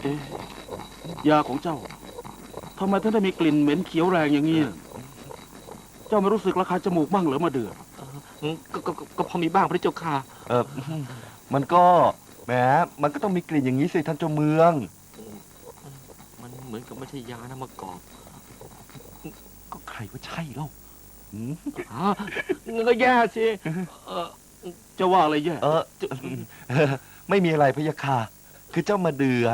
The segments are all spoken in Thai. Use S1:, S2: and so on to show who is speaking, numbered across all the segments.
S1: เอ๊ะยาของเจ้าทำไมถึงได้มีกลิ่นเหม็นเขียวแรงอย่างนี้เจ้าไม่รู้สึกระคายจมูกบ้างเหรอมาเดือ
S2: อืมก็ก็ก็ก็พอมีบ้างพระเจ้าค่ะ
S3: เออมันก็แหมมันก็ต้องมีกลิ่นอย่างนี้สิท่านเจ้าเมือง
S2: มันเหมือนกับไม่ใช่ยานะมะกอก
S3: ก็ใครว่าใช่เล่าหืม
S2: ฮะงั้นก็แย่สิเออ
S1: เจ้าว่าอะไรแย่
S3: เออเออไม่มีอะไรพะยะค่ะ คือเจ้ามาเดือ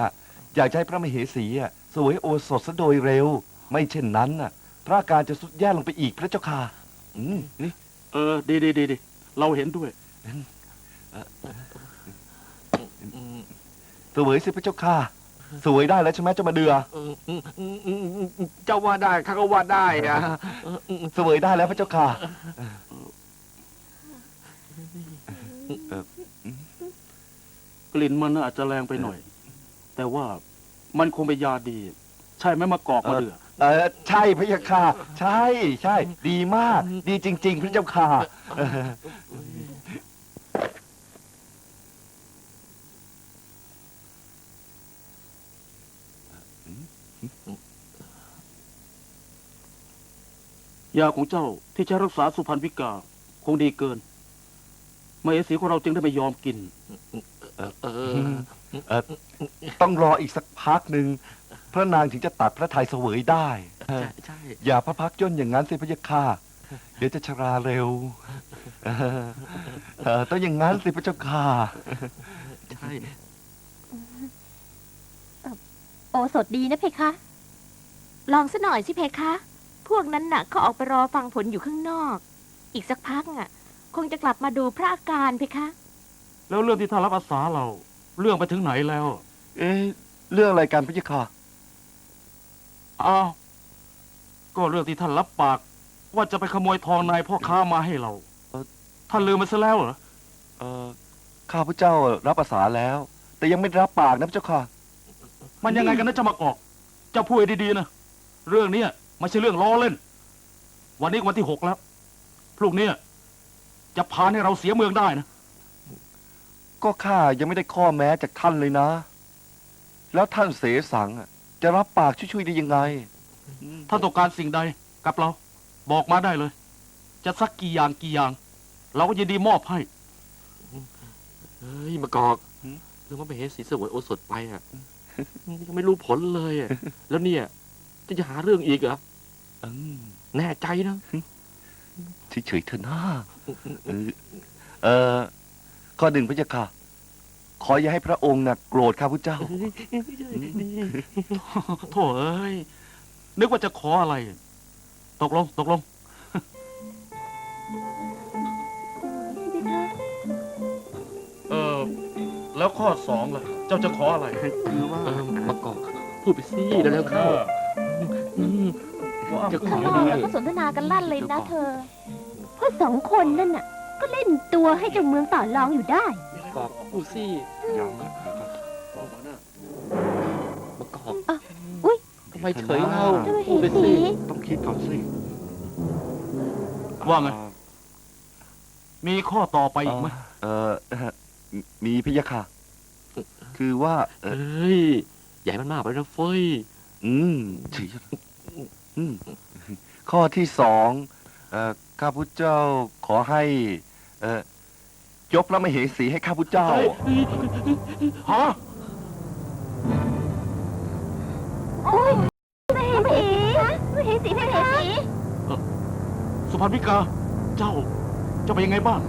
S3: อยากจะให้พระมเหสีอะสวยโอสถซะโดยเร็ว ไม่เช่นนั้นน่ะ พระอาการจะสุดแย่ลงไปอีกพระเจ้าค่ะ อืมนี่
S1: เออ ดีดีดีดีเราเห็นด้วย
S2: อืม
S3: สวยสิพระเจ้าค่ะ สวยได้แล้วใช่ไหมเจ้ามาเดือ
S2: อืมอืมอืมอืมอืมอืมเจ้าว่าได้ข้าก็ว่าได้อะเอออืม
S3: สวยได้แล้วพระเจ้าค่ะ
S1: กลิ่นมันน่ะอาจจะแรงไปหน่อย แต่ว่ามันคงเป็นยาดี ใช่ไหมมากอกมาเดือ
S3: เออใช่พระยาค่ะ ใช่ใช่ ดีมาก ดีจริง ๆ พระเจ้าค่ะเออ
S1: ยาของเจ้าที่ใช้รักษาสุพรรณวิกา คงดีเกิน มเหสีของเราจึงได้ไม่ยอมกิน
S2: เออ
S3: เออต้องรออีกสักพักหนึ่งพระนางถึงจะตัดพระทัยเสวยได้
S2: ใช่ใช่
S3: อย่าพระพักย่นอย่างนั้นสิพระยาค่ะ เดี๋ยวจะชราเร็วเออเออต้องอย่างนั้นสิพระเจ้าค่ะ
S2: ใช่
S4: โอสดดีนะเพคะ ลองซะหน่อยสิเพคะ พวกนั้นน่ะเขาออกไปรอฟังผลอยู่ข้างนอก อีกสักพักอะ คงจะกลับมาดูพระอาการเพคะ
S1: แล้วเรื่องที่ท่านรับอาสาเรา เรื่องไปถึงไหนแล้ว
S3: เอ๊ะเรื่องอะไรกันพระยาค่ะ
S1: อ้าวก็เรื่องที่ท่านรับปาก ว่าจะไปขโมยทองนายพ่อค้ามาให้เรา
S3: เอ่อ
S1: ท่านลืมไปซะแล้วเหรอ
S3: เออข้าพระเจ้ารับอาสาแล้ว แต่ยังไม่ได้รับปากนะพระเจ้าค่ะ
S1: มันยังไงกันนะเจะมากอกเจ้าพูดให้ดีๆนะเรื่องเนี้ยไม่ใช่เรื่องล้อเล่น วันนี้วันที่หกแล้วพรุ่งเนี้ยจะพาให้เราเสียเมืองได้นะ
S3: ก็ข้ายังไม่ได้ข้อแม้จากท่านเลยนะ แล้วท่านเสสังอะจะรับปากช่วยๆได้ยังไง
S1: ท่านต้องการสิ่งใดกับเรา บอกมาได้เลย จะสักกี่อย่างกี่อย่าง เราก็ยินดีมอบให้
S2: เฮ้ยมะกอก
S3: หืม
S2: เรื่องว่าไปเห็นสีสวยโอสถไปอะยังไม่รู้ผลเลยอะแล้วเนี่ย จะจะหาเรื่องอีกเหรอ
S3: อืม
S2: แน่ใจนะ
S3: เฉยๆเถอะนะเออเออ ข้อหนึ่งพระเจ้าค่ะ ขออย่าให้พระองค์น่ะโกรธข้าพเจ้า
S1: โถ่เอ้ย นึกว่าจะขออะไร ตกลง ตกลง เออ แล้วข้อสองล่ะ เจ้าจะขออะไร
S2: คือว่าเออมะกอกพูดไปสิเร็วๆเข้าอืม จะขอ
S4: ข้างนอกแล้วก็สนทนากันลั่นเลยนะเธอเพราะสองคนนั่นน่ะก็เล่น ตัวให้เจ้าเมืองต่อรองอยู่ได้
S2: มะกอกพูดสิมะกอก
S4: อะอุ๊ย
S2: ทำไมเฉยเล่า
S4: เจ้าเห็
S2: พูด
S4: น
S2: ไป
S4: สี
S2: สิ
S3: ต้องคิดก่อนสิ
S1: ว่าไง มีข้อต่อไปอีกไหม
S3: เออเอ่อมีพระยาค่ะ คือว่าเอ
S2: เอ
S3: อ้
S2: ย ใหญ่มันมากไปนะเฟ้ย
S3: อืมเฉยๆอืมข้อที่สองเอ่อข้าพุทธเจ้าขอให้ เอ่อยกพระมเหสีให้ข้าพุทธเจ้า
S1: ฮะ
S4: โอ้ยไม่เห็นสีไม่เห็นสีไม่เห็นสี
S1: สุพรรณวิกา เจ้า เจ้าเป็นยังไงบ้าง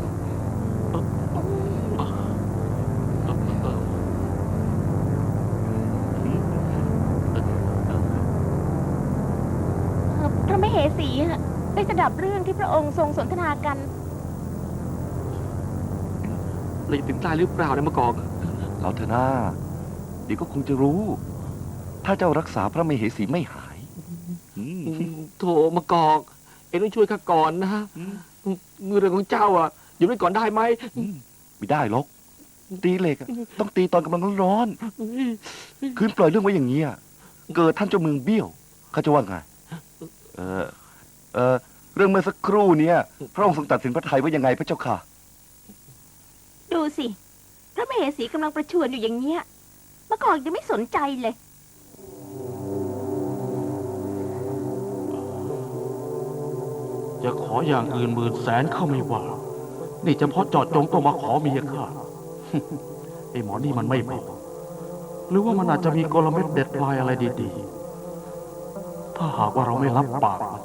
S4: พระมเหสีอะได้สดับเรื่องที่พระองค์ทรงสนทนากัน
S2: เราจะถึงตายหรือเปล่าเนี่ยมะกอก
S3: เราเถอะนะเดี๋ยวก็คงจะรู้ ถ้าเจ้ารักษาพระมเหสีไม่หายอืม
S2: โถมะกอก เอ็งต้องช่วยข้าก่อนนะ
S3: อืม
S2: เรื่องของเจ้าอะอยู่ด้วยก่อนได้ไหม
S3: อืมไม่ได้หรอก ตีเหล็กอะต้องตีตอนกำลังร้อนๆคืนปล่อยเรื่องไว้อย่างนี้อะเกิดท่านเจ้าเมืองเบี้ยวเขาจะว่าไง เออ เออเรื่องเมื่อสักครู่เนี้ยพระองค์ทรงตัดสินพระทัยว่ายังไงพระเจ้าค่ะ
S4: ดูสิพระมเหสีกำลังประชวรอยู่อย่างเงี้ยมะกอกยังไม่สนใจเลย
S1: จะขออย่างอื่นหมื่นแสนเข้าไม่ว่า นี่เฉพาะเจอดจงต้องมาขอเมียข้า ไอ้หมอนี่มันไม่บอก หรือว่ามันอาจจะมีกลเม็ดเด็ดปลายอะไรดีๆ ถ้าหากว่าเราไม่รับปากมัน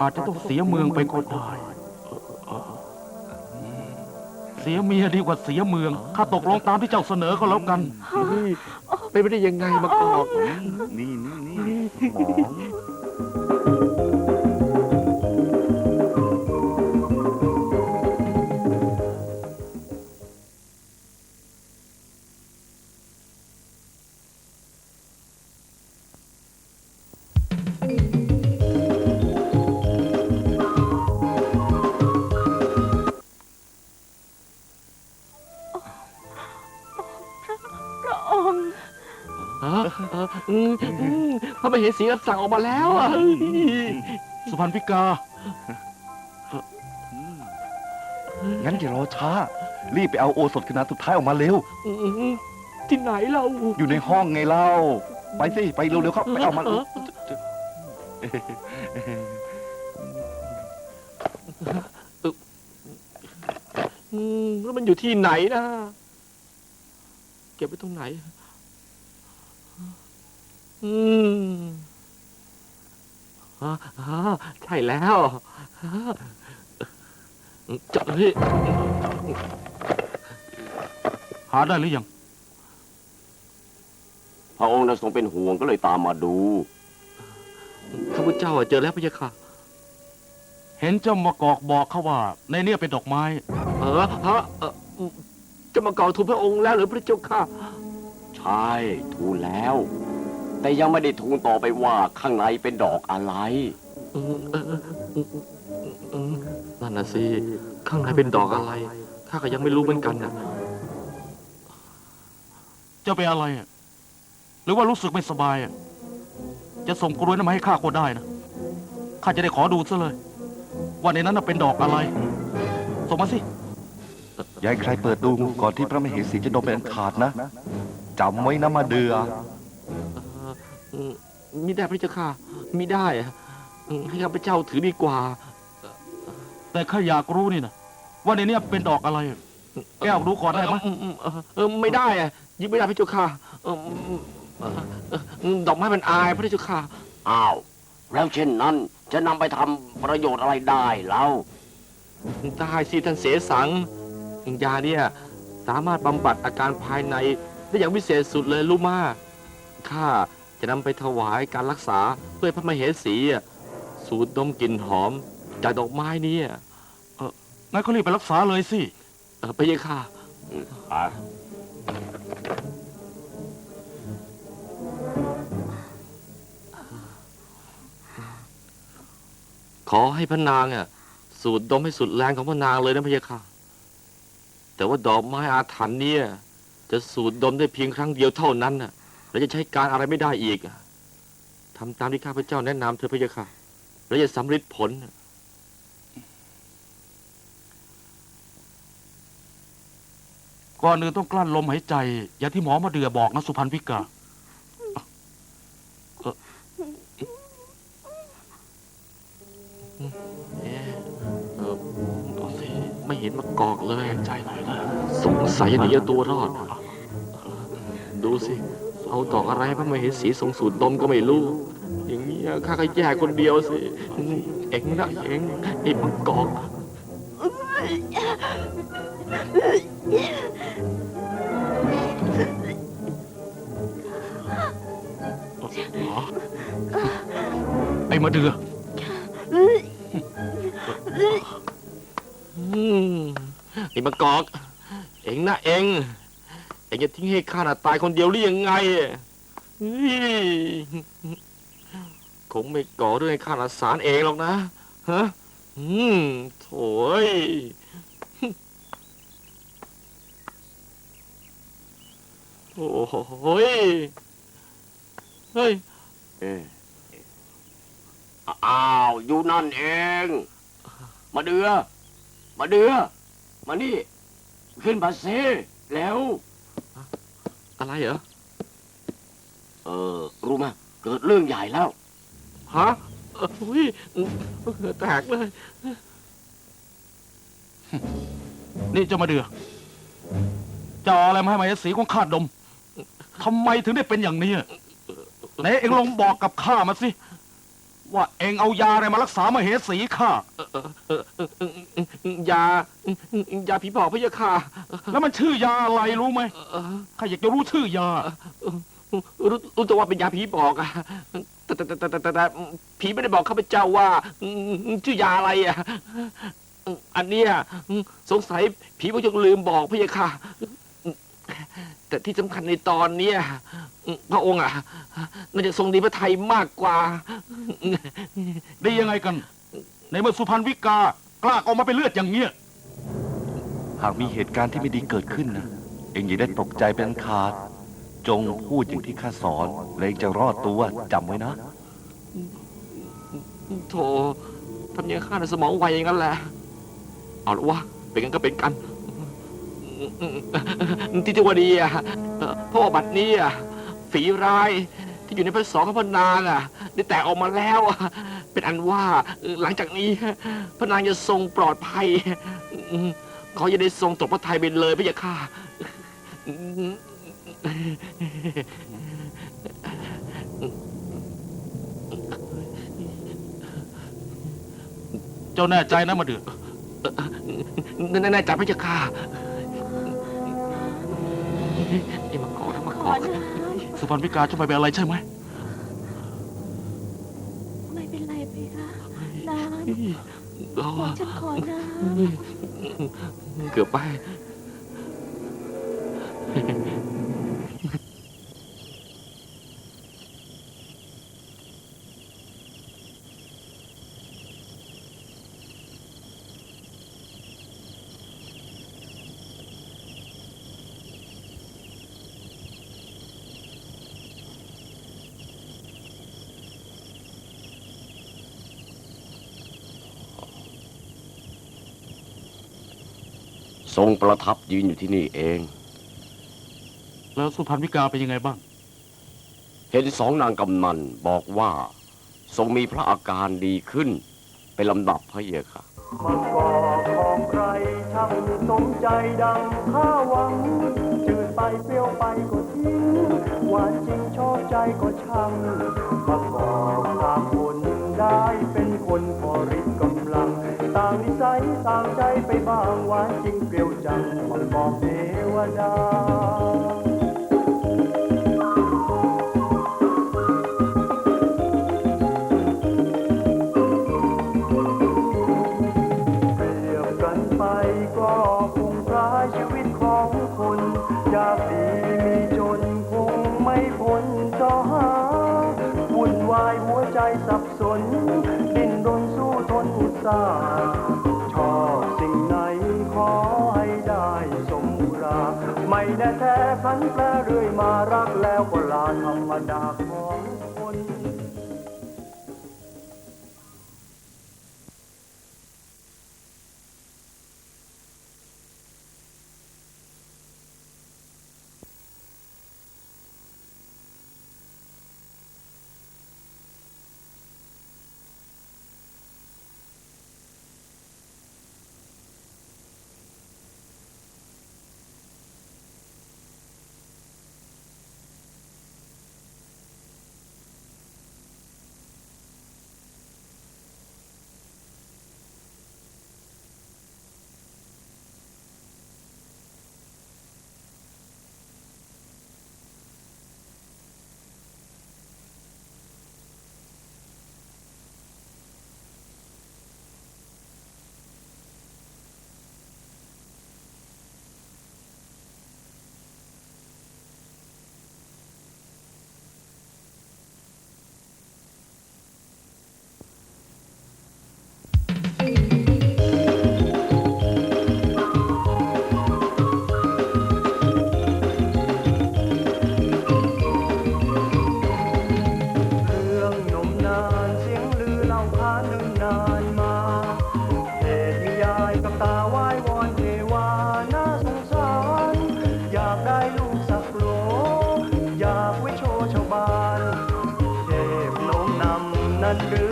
S1: อาจจะต้องเสียเมืองไปก็ได้ เสียเมียดีกว่าเสียเมือง ข้าตกลงตามที่เจ้าเสนอก็แล้วกัน
S2: เป็นไปได้ยังไงมากอก
S3: นี่นี่นี่หมอ
S4: อ
S2: ออืมอืมพระมเหสีรับสั่งออกมาแล้วอะ
S1: สุพรรณพิกา
S3: งั้นอย่ารอช้า รีบไปเอาโอสถคณะสุดท้ายออกมาเร็ว
S2: อืมที่ไหนเรา
S3: อยู่ในห้องไงเล่า ไปสิ ไปเร็วๆครับไปเอามา
S2: อืมแล้วมันอยู่ที่ไหนนะ เก็บไว้ตรงไหน อืมอ่าอ่าใช่แล้วอ่าจะเฮ้ย
S1: หาได้หรือยัง
S5: พระองค์น่ะทรงเป็นห่วงก็เลยตามมาดู
S2: ข้าพเจ้าอะเจอแล้วพะยะค่ะ
S1: เห็นเจ้ามากอกบอกเขาว่า ในเนี่ยเป็นดอกไม้
S2: เออฮะเออจะมาก่อทูลพระองค์แล้วหรือพระเจ้าค่ะ
S5: ใช่ทูลแล้ว แต่ยังไม่ได้ทูลต่อไปว่าข้างในเป็นดอกอะไร
S2: อืมเออเอออืมอืมนั่นน่ะสิ ข้างในเป็นดอกอะไร ข้าก็ยังไม่รู้เหมือนกันนะ
S1: เจ้าเป็นอะไรอะหรือว่ารู้สึกไม่สบายอะจะส่งกรวยน้ำมาให้ข้าก็ได้นะ ข้าจะได้ขอดูซะเลย ว่าในนั้นน่ะเป็นดอกอะไร ส่งมาสิ
S3: อย่าให้ใครเปิดดูก่อนที่พระมเหสีจะโดนเป็นอันขาดนะจำไว้นะมาเดือ
S2: อื มมิได้พระเจ้าค่ะมิได้อะอืมให้ข้าพเจ้าถือดีกว่า
S1: แต่ข้าอยากรู้นี่นะว่าในเนี้เป็นดอกอะไรอะแก้วดูก่อนได้ไหม
S2: อืมอืมเออเออไม่ได้อะยิบไม่ได้พระเจ้าค่ะเอออืมเออเอออืมดอกไม้มันอายพระเจ้าค่ะ
S5: อ้าว แล้วเช่นนั้นจะนำไปทำประโยชน์อะไรได้เล่า
S2: ได้สิท่านเสสังยาเนี่ยสามารถบำบัดอาการภายในได้อย่างวิเศษสุดเลยรู้มาข้า จะนำไปถวายการรักษาเพื่อให้พระมเหสีอะสูดดมกลิ่นหอม จากดอกไม้นี้อะ
S1: งั้นก็รีบไปรักษาเลยสิ
S2: เออพระเยาค่ะ
S5: อืมไป
S2: ขอให้พระนางอะสูดดมให้สุดแรงของพระนางเลยนะพระเยาค่ะ แต่ว่าดอกไม้อาถรรพ์เนี่ยจะสูดดมได้เพียงครั้งเดียวเท่านั้นน่ะ และจะใช้การอะไรไม่ได้อีกอะทำตามที่ข้าพเจ้าแนะนำเธอพระเยาค่ะ และจะสำเร็จผล
S1: ก่อนอื่นต้องกลั้นลมหายใจ อย่างที่หมอมาเดือบอกนะสุพรรณพิกา
S2: เอ๊ะเออเอาสิไม่เห็นมากอกเลย
S1: ใจหน่อยนะ
S2: สงสัยหนีเอาตัวรอด ดูสิ เอาดอกอะไรพระมเหสีทรงสูดดมก็ไม่รู้ อย่างเงี้ยข้าก็แย่คนเดียวสิ เอ็งนะเอ็งไอ้มังกอก
S1: ไอ้มาเดือ
S2: อืมไอ้มังกอก เอ็งนะเอ็งเองจะทิ้งให้ข้าน่ะตายคนเดียวหรือยังไงนี่คงไม่ก่อเรื่องให้ข้าน่ะสารเองหรอกนะฮะอืมโถ่ยโอ้โหยเฮ้ย
S5: เอ๊ะอ้าวอยู่นั่นเอง มาเดือ มาเดือ มานี่ ขึ้นมาสิแล้ว
S2: อะไรเหรอ
S5: เออ รู้ไหมเกิดเรื่องใหญ่แล้ว
S2: ฮะเอ้ยเหงื่อแตกเลย
S1: นี่เจะมาเดือจะเอาอะไรมาให้มายสีของข้าดมทำไมถึงได้เป็นอย่างนี้ไหนเอ็งลองบอกกับข้ามาสิ ว่าเองเอายาอะไรมารักษามาเหสีข้า
S2: ยายาผีบอกพะยะค่ะ
S1: แล้วมันชื่อยาอะไรรู้ไหม
S2: เอ่อ
S1: ข้าอยากจะรู้ชื่อยา
S2: รู้รู้ตัวว่าเป็นยาผีบอกอะแต่แต่แต่แต่แต่แต่ผีไม่ได้บอกข้าพเจ้าว่าชื่อยาอะไรอะอันเนี้ยสงสัยผีพวกจะลืมบอกพะยะค่ะแต่ที่สำคัญในตอนเนี้ยพระองค์อะน่าจะทรงดีพระไทยมากกว่า
S1: ได้ยังไงกัน ในเมื่อสุพรรณวิกากล้าออกมาเป็นเลือดอย่างเงี้ย
S3: หากมีเหตุการณ์ที่ไม่ดีเกิดขึ้นนะ เองอย่าได้ตกใจเป็นอันขาด จงพูดอย่างที่ข้าสอน แล้วเองจะรอดตัวจำไว้นะ
S2: โธ่ทำยังข้าในสมองไวอย่างนั้นแหละ เอาละวะเป็นกันก็เป็นกันที่ที่ว่าดีอะเอ่อเพราะว่าบัดนี้อะฝีร้ายที่ อยู่ในพระสองของพระนางอะ ได้แตกออกมาแล้วอะเป็นอันว่าเอ่อหลังจากนี้ พระนางจะทรงปลอดภัยอืมขออย่าได้ทรงตกพระทัยไปเลยพระยาค่ะ
S1: เจ้าแน่ใจนะมาเดือ
S2: แน่ๆใจพระยาค่ะไอ้มากอกทั้งมา
S4: ข
S2: ก
S4: อ
S2: อก
S4: นะ
S1: สุพรรณวิกาจะไปเป็นอะไรใช่ไหม
S4: ไม่เป็นไรเพคะนะ
S2: โอ้
S4: บอกฉันขอนะ
S2: เกือบไป
S5: ทรงประทับยืนอยู่ที่นี่เอง
S1: แล้วสุพรรณวิกาเป็นยังไงบ้าง
S5: เห็นสองนางกำนันบอกว่า ทรงมีพระอาการดีขึ้น เป็นลำดับพระเยาค่ะ
S6: มันก็ของใครช่างสมใจดังข้าหวัง จืดไปเปรี้ยวไปก็ทิ้งหวานจริงชอบใจก็ช่างมาบอกตามคนได้เป็นคนพอริบกำลัง ต่างนิสัยต่างใจไปบ้างหวานจริง เปรี้ นแปรเรื่อยมารักแล้วก็ลาธรรมดาของ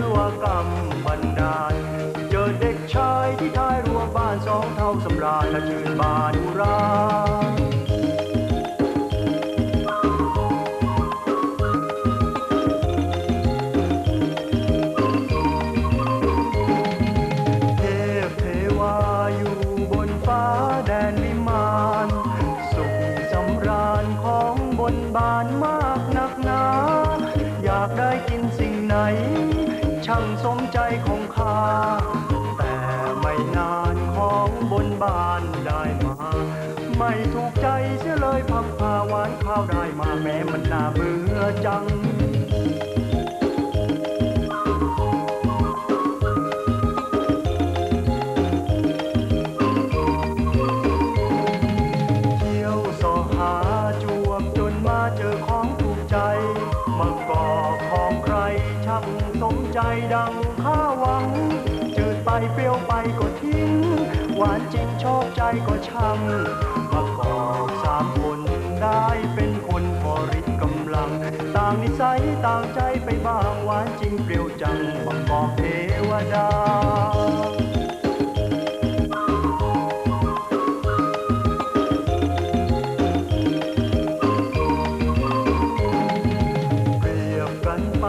S6: รัวกำบันดเจอเด็กชายที่ท้ายรัวบ้านสองเท่าสำราญและชื่นบานอุรา วานจริงเปรี้ยวจังมากอกเทวดาเปรียบกันไป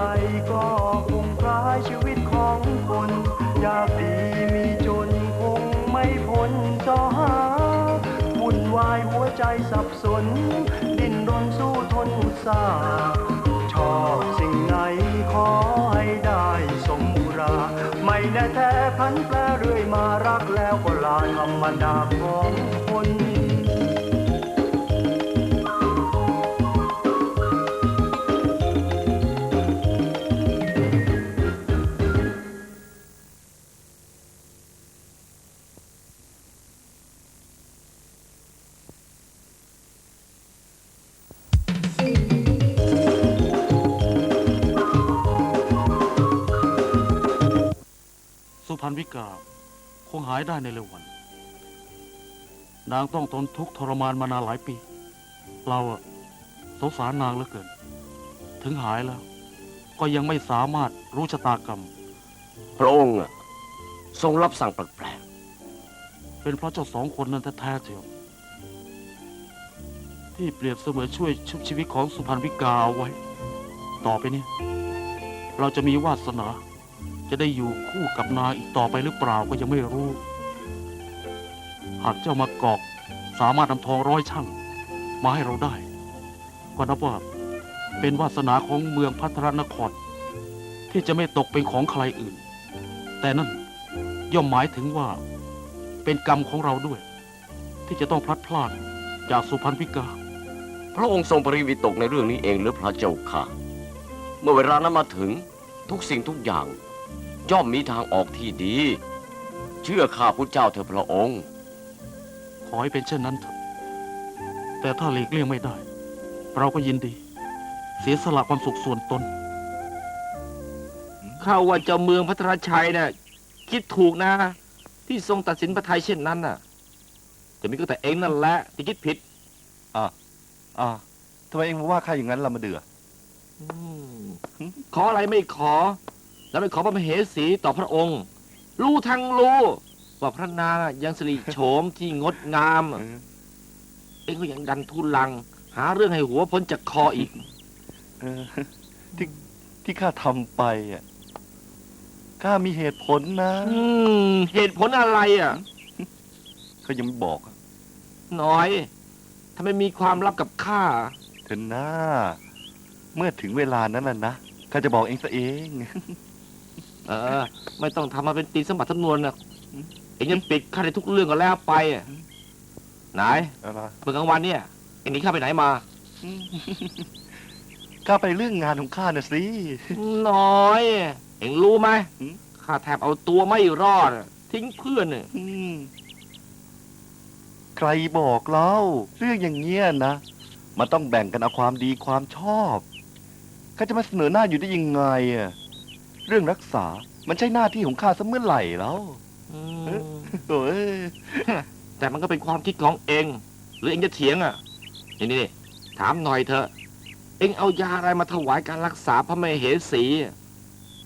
S6: ก็คงคล้ายชีวิตของคนยากดีมีจนคงไม่พ้นจอหาวุ่นวายหัวใจสับสน ดิ้นรนสู้ทนอุตสาห์ แน่แท้พันแปรเรื่อยมารักแล้วก็ลาธรรมดาของคน
S1: วิกาคงหายได้ในเร็ววัน นางต้องทนทุกข์ทรมานมานานหลายปี เราอะสงสารนางเหลือเกิน ถึงหายแล้ว ก็ยังไม่สามารถรู้ชะตากรรม
S5: พระองค์อะทรงรับสั่งแปลก
S1: เป็นเพราะเจ้าสองคนนั้นแท้ๆเจียวที่เปรียบเสมือนช่วยชุบชีวิตของสุพรรณวิกาเอาไว้ ต่อไปนี้ เราจะมีวาสนา จะได้อยู่คู่กับนางอีกต่อไปหรือเปล่าก็ยังไม่รู้ หากเจ้ามากอกสามารถนำทองร้อยช่างมาให้เราได้ ก็นับว่าเป็นวาสนาของเมืองพัทรนคร ที่จะไม่ตกเป็นของใครอื่น แต่นั่นย่อมหมายถึงว่าเป็นกรรมของเราด้วย ที่จะต้องพลัดพรากจากสุพรรณวิกา
S5: พระองค์ทรงปริวิตกในเรื่องนี้เองหรือพระเจ้าค่ะ เมื่อเวลานั้นมาถึงทุกสิ่งทุกอย่าง ย่อมมีทางออกที่ดี เชื่อข้าพุทธเจ้าเถอะพระองค์
S1: ขอให้เป็นเช่นนั้นเถอะแต่ถ้าหลีกเลี่ยงไม่ได้ เราก็ยินดี เสียสละความสุขส่วนตน
S2: ข้าว่าเจ้าเมืองพัทรชัยเนี่ยคิดถูกนะ ที่ทรงตัดสินพระไทยเช่นนั้นน่ะ แต่มีก็แต่เองนั่นแหละที่คิดผิด
S3: อ่าทำไมเองมาว่าข้าอย่างนั้นล่ะมาเดือ
S2: อืมขออะไรไม่ขอ แล้วไม่ขอพระมเหสีต่อพระองค์รู้ทั้งรู้ว่าพระนางยังสิริโฉมที่งดงาม เองก็ยังดันทุลัง หาเรื่องให้หัวพ้นจากคออีก
S3: เออที่ที่ข้าทำไปอะข้ามีเหตุผลนะ
S2: อืม เหตุผลอะไรอะ
S3: เขายังไม่บอกอะ
S2: น้อย ถ้าไม่มีความลับกับข้า
S3: เถอะนะเมื่อถึงเวลานั้นน่ะนะข้าจะบอกเองซะเอง
S2: เออ ไม่ต้องทำมาเป็นตีสมบัติสำนวนนะเองยังปิดข้าในทุกเรื่องก็แล้วไปอะไหน
S3: อะไร
S2: เมื่อกลางวันเนี่ยเองหนีข้าไปไหนมา
S3: ข้าไปเรื่องงานของข้าน่ะสิ
S2: น้อย เอ็งรู้ไหม
S3: หืม
S2: ข้าแทบเอาตัวไม่รอดอะทิ้งเพื่อนเนี่ย
S3: อืมใครบอกเล่า เรื่องอย่างเงี้ยนะ มันต้องแบ่งกันเอาความดีความชอบข้าจะมาเสนอหน้าอยู่ได้ยังไงอะ เรื่องรักษา มันใช่หน้าที่ของข้าซะเมื่อไหร่แล้ว
S2: อืม
S3: โอ้ย
S2: แต่มันก็เป็นความคิดของเอง หรือเองจะเถียงอะนี่นี่ถามหน่อยเถอะ เองเอายาอะไรมาถวายการรักษาพระมเหสีอะ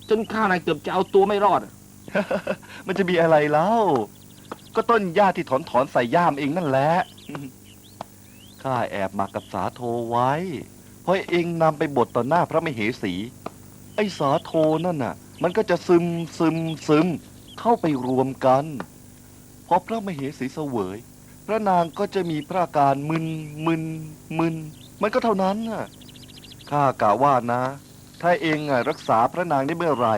S2: จนข้านายเกือบจะเอาตัวไม่รอดอะ
S3: มันจะมีอะไรแล้ว ก็ต้นหญ้าที่ถอนถอนๆใส่ย่ามเองนั่นแหละ ข้าแอบมากับสาโทไว้ เพราะเองนำไปบทต่อหน้าพระมเหสี ไอ้สาโทนั่นน่ะ มันก็จะซึมซึมซึมเข้าไปรวมกัน พอพระมเหสีเสวย พระนางก็จะมีพระอาการมึนมึนมึน มันก็เท่านั้นน่ะข้ากะว่านะ ถ้าเองอะรักษาพระนางได้เมื่อไหร่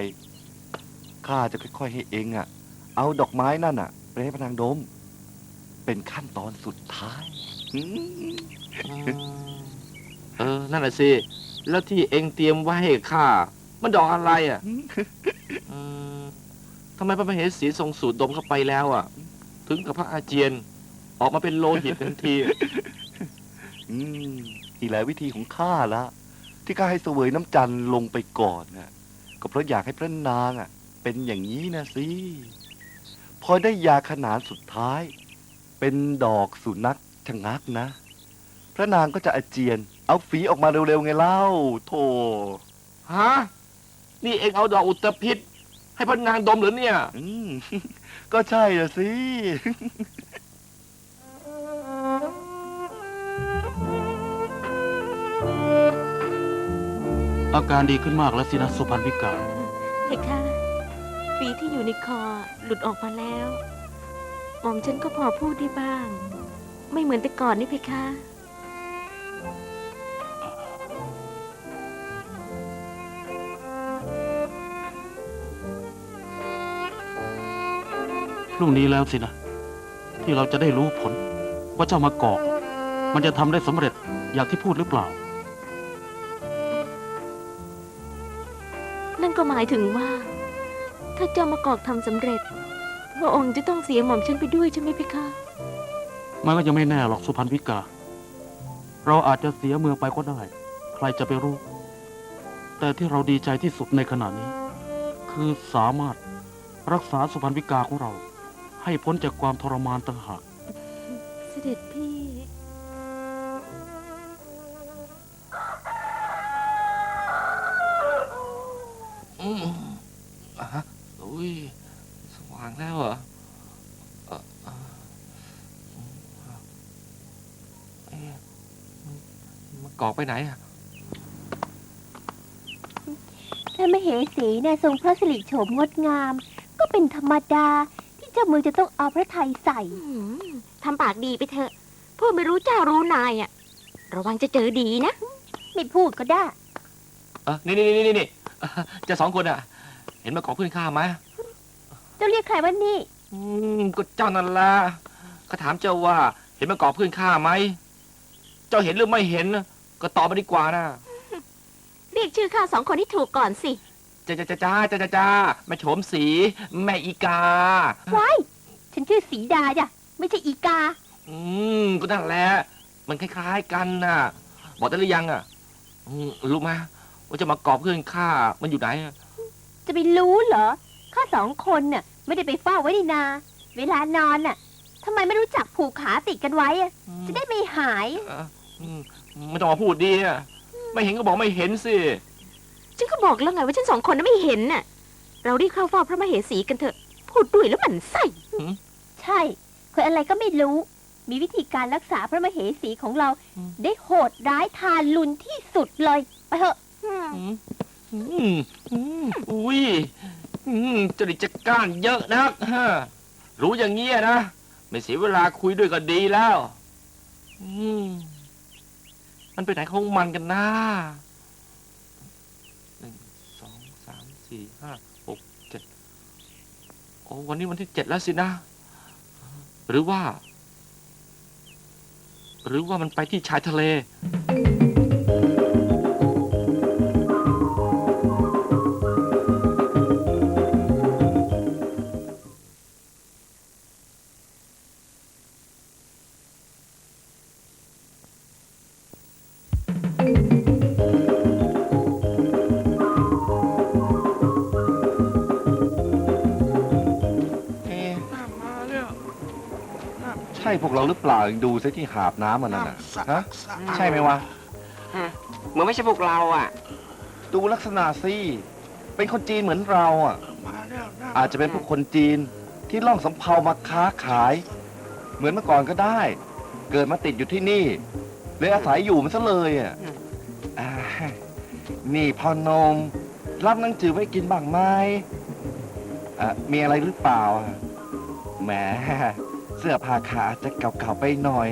S3: ข้าจะค่อยๆให้เองอะ เอาดอกไม้นั่นอะไปให้พระนางดม เป็นขั้นตอนสุดท้ายอืม
S2: เออ นั่นแหละสิ แล้วที่เองเตรียมไว้ให้ข้า มันดอกอะไรอะเออทำไมพระมเหสีทรงสูดดมเข้าไปแล้วอะ ถึงกับพระอาเจียน ออกมาเป็นโลหิตทันที
S3: อืมนี่แหละวิธีของข้าละ ที่ข้าให้เสวยน้ำจันทร์ลงไปก่อนน่ะ ก็เพราะอยากให้พระนางอะ เป็นอย่างนี้นะสิ พอได้ยาขนานสุดท้าย เป็นดอกสุนัขชะงักนะ พระนางก็จะอาเจียน เอาฝีออกมาเร็วๆไงเล่า โธ่
S2: ฮะ นี่เองเอาดอกอุตภิษให้พระนางดมเหรือเนี่ย
S3: อืม ก็ใช่อะสิ
S1: อาการดีขึ้นมากแล้วสินะสุพรรณวิกา
S4: เพคะฝีที่อยู่ในคอหลุดออกมาแล้วหม่อมฉันก็พอพูดได้บ้าง ไม่เหมือนแต่ก่อนนี่เพคะ
S1: รุ่งนี้แล้วสินะ ที่เราจะได้รู้ผล ว่าเจ้ามากอก มันจะทำได้สำเร็จอย่างที่พูดหรือเปล่า
S4: นั่นก็หมายถึงว่า ถ้าเจ้ามากอกทำสำเร็จพระองค์จะต้องเสียหม่อมฉันไปด้วยใช่ไหมเพคะ
S1: มันก็ยังไม่แน่หรอกสุพรรณวิกา เราอาจจะเสียเมืองไปก็ได้ ใครจะไปรู้ แต่ที่เราดีใจที่สุดในขณะนี้ คือสามารถรักษาสุพรรณวิกาของเรา ให้พ้นจากความทรมานต่างหาก
S4: เสด็จพี่
S2: อืมอะฮะอุ้ยสว่างแล้วเหรอเอ่อเอ่ออืมเอ๊ะมันมันกอกไปไหนอะ
S7: ถ้ามเหสีเนี่ยทรงพระสิริโฉมงดงาม ก็เป็นธรรมดาที่เจ้าเมืองจะต้องเอาพระไทยใส่
S4: อืมทำปากดีไปเถอะ พวกไม่รู้เจ้ารู้นายอะระวังจะเจอดีนะ
S7: ไม่พูดก็ได้
S2: เออนี่นี่นี่นี่นี่เอ่อเจะสองคนอะ เห็นมากอกเพื่อนข้าไหม
S7: เจ้าเรียกใครว่านี่
S2: อืมก็เจ้านั่นละก็ถามเจ้าว่า เห็นมากอกเพื่อนข้าไหม เจ้าเห็นหรือไม่เห็น ก็ตอบมาดีกว่านะ
S4: เรียกชื่อข้าสองคนที่ถูกก่อนสิ
S2: จ้าจ้าจ้าจ้าจ้าจ้าจ้าแม่โฉมสีแม่อีกา
S7: ว้ายฉันชื่อสีดาจ้ะไม่ใช่อีกา
S2: อืมก็นั่นแหละมันคล้ายๆกันน่ะ บอกได้หรือยังอะอืมรู้ไหมว่าจะมากอบเพื่อนข้ามันอยู่ไหนอะ
S7: จะไปรู้เหรอข้าสองคนน่ะ ไม่ได้ไปเฝ้าไว้ในนา เวลานอนน่ะทำไมไม่รู้จักผูกขาติดกันไว้อะ
S2: อืม
S7: จะได้ไม่หาย
S2: เอ่ออืมไม่ต้องมาพูดดีอะไม่เห็นก็บอกไม่เห็นสิ
S4: ฉันก็บอกแล้วไงว่าฉันสองคนนั้นไม่เห็นน่ะ เรารีบเข้าเฝ้าพระมเหสีกันเถอะ พูดด้วยแล้วหมันไส้
S7: ใช่คนอะไรก็ไม่รู้ มีวิธีการรักษาพระมเหสีของเราได้โหดร้ายทารุณที่สุดเลย ไปเถอะ
S2: อืมอืมอืมอุ้ยอืมจริตจักก้านเยอะนักฮะรู้อย่างเงี้ยนะ ไม่เสียเวลาคุยด้วยก็ดีแล้ว อืมมันไปไหนของมันกันนะ สี่ห้าหกเจ็ดโอ้วันนี้วันที่เจ็ดแล้วสินะ หรือว่า หรือว่ามันไปที่ชายทะเล
S3: ช่พวกเราหรือเปล่าดูซิที่หาบน้ำมันนั่นน่ะฮะใช่ไหมวะ
S8: เหมือนไม่ใช่พวกเราอะ
S3: ดูลักษณะสิเป็นคนจีนเหมือนเราอะ อาจจะเป็นพวกคนจีนที่ล่องสำเภามาค้าขาย เหมือนเมื่อก่อนก็ได้ เกิดมาติดอยู่ที่นี่เลยอาศัยอยู่มันซะเลยอะอ่านี่พ่อนม รับหนังจือไว้กินบ้างไหมอะมีอะไรหรือเปล่าอะแหม เสื้อผ้าขาอาจจะเก่าๆไปหน่อย